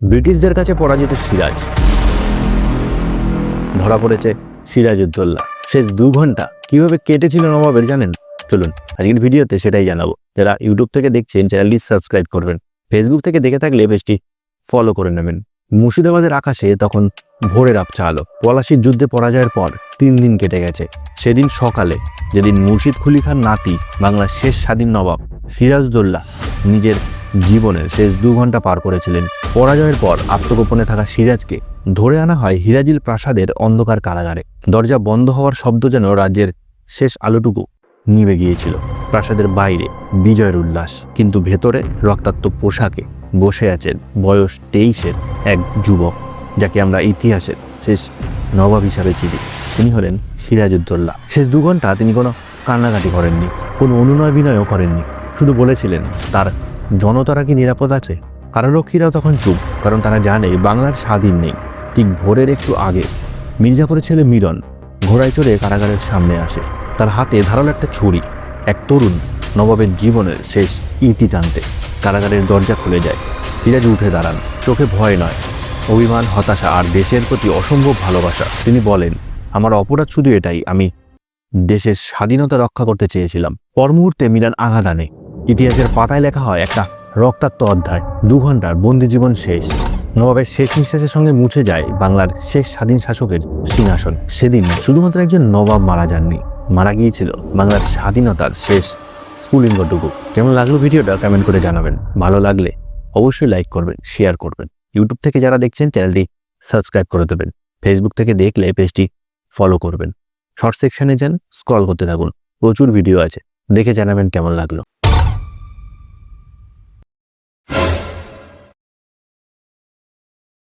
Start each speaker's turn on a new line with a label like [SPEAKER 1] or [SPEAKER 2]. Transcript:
[SPEAKER 1] ব্রিটিশদের কাছে পরাজিত সিরাজ। ধরা পড়েছে সিরাজউদ্দৌলা। শেষ দু ঘণ্টা কীভাবে কেটেছিল নবাবের জানেন? চলুন আজকের ভিডিওতে সেটাই জানাব। যারা ইউটিউব থেকে দেখছেন, চ্যানেলটি সাবস্ক্রাইব করবেন। ফেসবুক থেকে দেখে থাকলে পেজটি ফলো করে নেবেন। মুর্শিদাবাদের আকাশে তখন ভোরের আপচা আলো। পলাশির যুদ্ধে পরাজয়ের পর তিন দিন কেটে গেছে। সেদিন সকালে যেদিন মুর্শিদ খুলি খান নাতি, বাংলার শেষ স্বাধীন নবাব সিরাজদৌল্লা নিজের জীবনের শেষ দু ঘণ্টা পার করেছিলেন। পরাজয়ের পর আত্মগোপনে থাকা সিরাজকে ধরে আনা হয় হিরাজিল প্রাসাদের অন্ধকার কারাগারে। দরজা বন্ধ হওয়ার শব্দ যেন রাজ্যের শেষ আলোটুকু নিভে গিয়েছিল। প্রাসাদের বাইরে বিজয়ের উল্লাস, কিন্তু ভেতরে রক্তাক্ত পোশাকে বসে আছেন বয়স তেইশের এক যুবক, যাকে আমরা ইতিহাসের শেষ নবাব হিসাবে চিনি। তিনি হলেন সিরাজউদ্দৌল্লা শেষ দু ঘণ্টা তিনি কোনো কান্নাকাটি করেননি, কোনো অনুনয় বিনয়ও করেননি। শুধু বলেছিলেন, তার জনতারা কি নিরাপদ আছে? কারারক্ষীরাও তখন চুপ, কারণ তারা জানে বাংলার স্বাধীন নেই। ঠিক ভোরের একটু আগে মির্জাপুরের ছেলে মিরন ঘোড়ায় চড়ে কারাগারের সামনে আসে। তার হাতে ধারালো একটা ছুরি, এক তরুণ নবাবের জীবনের শেষ ইতি টানতে। কারাগারের দরজা খুলে যায়। সিরাজ উঠে দাঁড়ান। চোখে ভয় নয়। অভিমান, হতাশা আর দেশের প্রতি অসম্ভব ভালোবাসা। তিনি বলেন, আমার অপরাধ শুধু এটাই, আমি দেশের স্বাধীনতা রক্ষা করতে চেয়েছিলাম। পর মুহূর্তে মিরান আঘাত আনে। ইতিহাসের পাতায় লেখা হয়, একটা রক্তাক্ত অধ্যায়। দু ঘণ্টার বন্দি জীবন শেষ। নবাবের শেষ নিঃশ্বাসের সঙ্গে মুছে যায় বাংলার শেষ স্বাধীন শাসকের সিংহাসন। সেদিন শুধুমাত্র একজন নবাব মারা যাননি, মারা গিয়েছিল বাংলার স্বাধীনতার শেষ স্ফুলিঙ্গটুকু। কেমন লাগল ভিডিওটা কমেন্ট করে জানাবেন। ভালো লাগলে অবশ্যই লাইক করবেন শেয়ার করবেন। ইউটিউব থেকে যারা দেখছেন চ্যানেলটি সাবস্ক্রাইব করে দেবেন। ফেসবুক থেকে দেখলে পেজটি ফলো করবেন। শর্ট সেকশনে যান স্ক্রল করতে থাকুন। প্রচুর ভিডিও আছে। দেখে জানাবেন কেমন লাগল।